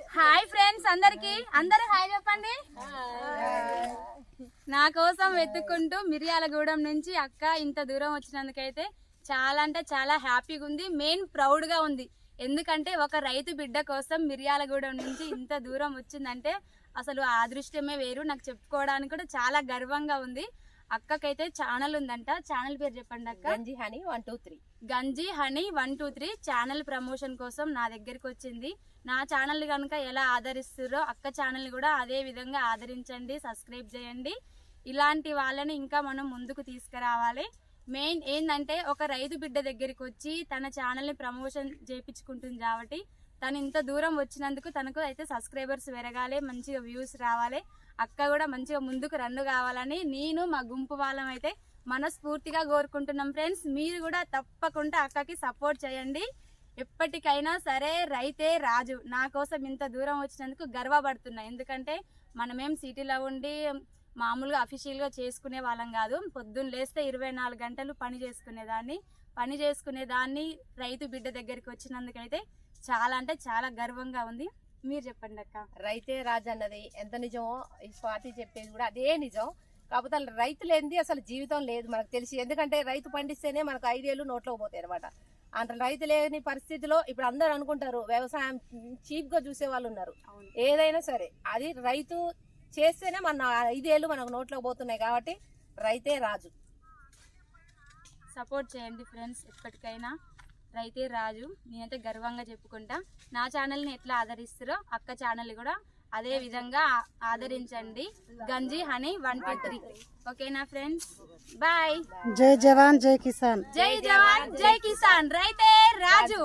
Hi friends అందరికి. అందరు hi చెప్పండి. నా కోసం వెతుక్కుంటూ మిర్యాలగూడెం నుంచి అక్క ఇంత దూరం వచ్చినందుకైతే చాలా అంటే చాలా హ్యాపీగా ఉంది. మెయిన్ ప్రౌడ్గా ఉంది. ఎందుకంటే ఒక రైతు బిడ్డ కోసం మిర్యాలగూడెం నుంచి ఇంత దూరం వచ్చిందంటే అసలు ఆ అదృష్టమే వేరు. నాకు చెప్పుకోవడానికి కూడా చాలా గర్వంగా ఉంది. అక్కకైతే ఛానల్ ఉందంట. ఛానల్ పేరు చెప్పండి అక్క? Ganji Honey one two three. Ganji Honey one two three channel promotion కోసం నా దగ్గరికి వచ్చింది. నా ఛానల్ కనుక ఎలా ఆదరిస్తారో అక్క ఛానల్ కూడా అదే విధంగా ఆదరించండి సబ్స్క్రైబ్ చేయండి. ఇలాంటి వాళ్ళని ఇంకా మనం ముందుకు తీసుకురావాలి. మెయిన్ ఏంటంటే ఒక రైతు బిడ్డ దగ్గరికి వచ్చి తన ఛానల్ని ప్రమోషన్ చేయించుకుంటుంది కాబట్టి తను ఇంత దూరం వచ్చినందుకు తనకు అయితే సబ్స్క్రైబర్స్ పెరగాలి మంచిగా వ్యూస్ రావాలి. అక్క కూడా మంచిగా ముందుకు రన్ను కావాలని నేను మా గుంపు వాళ్ళం అయితే మనస్ఫూర్తిగా కోరుకుంటున్నాం ఫ్రెండ్స్. మీరు కూడా తప్పకుండా అక్కకి సపోర్ట్ చేయండి. ఎప్పటికైనా సరే రైతే రాజు. నా కోసం ఇంత దూరం వచ్చినందుకు గర్వపడుతున్నా. ఎందుకంటే మనమేం సిటీలో ఉండి మామూలుగా అఫీషియల్గా చేసుకునే వాళ్ళం కాదు. పొద్దున్న లేస్తే ఇరవై నాలుగు గంటలు పని చేసుకునేదాన్ని. పని చేసుకునేదాన్ని రైతు బిడ్డ దగ్గరికి వచ్చినందుకైతే చాలా అంటే చాలా గర్వంగా ఉంది. మీరు చెప్పండి అక్క. రైతే రాజు అన్నది ఎంత నిజమో ఈ స్వాతి చెప్పేది కూడా అదే నిజం. కాకపోతే అసలు రైతు లేనిది అసలు జీవితం లేదు మనకు తెలిసి. ఎందుకంటే రైతు పండిస్తేనే మనకు ఐదేళ్ళు నోట్లో పోతాయి అనమాట అంత రైతు లేని పరిస్థితిలో ఇప్పుడు అందరూ అనుకుంటారు వ్యవసాయం చీప్గా చూసే వాళ్ళు ఉన్నారు. ఏదైనా సరే అది రైతు చేస్తేనే మన ఐదేళ్ళు మనకు నోట్లో పోతున్నాయి కాబట్టి రైతే రాజు. సపోర్ట్ చేయండి ఫ్రెండ్స్ ఎప్పటికైనా. రైతే రాజు నేనైతే గర్వంగా చెప్పుకుంటా. నా ఛానల్ని ఎట్లా ఆదరిస్తారో అక్క ఛానల్ కూడా అదే విధంగా ఆదరించండి. Ganji Honey one two three. ఓకేనా ఫ్రెండ్స్? బాయ్. జై జవాన్ జై కిసాన్. జై జవాన్ జై కిసాన్. రైతే రాజు.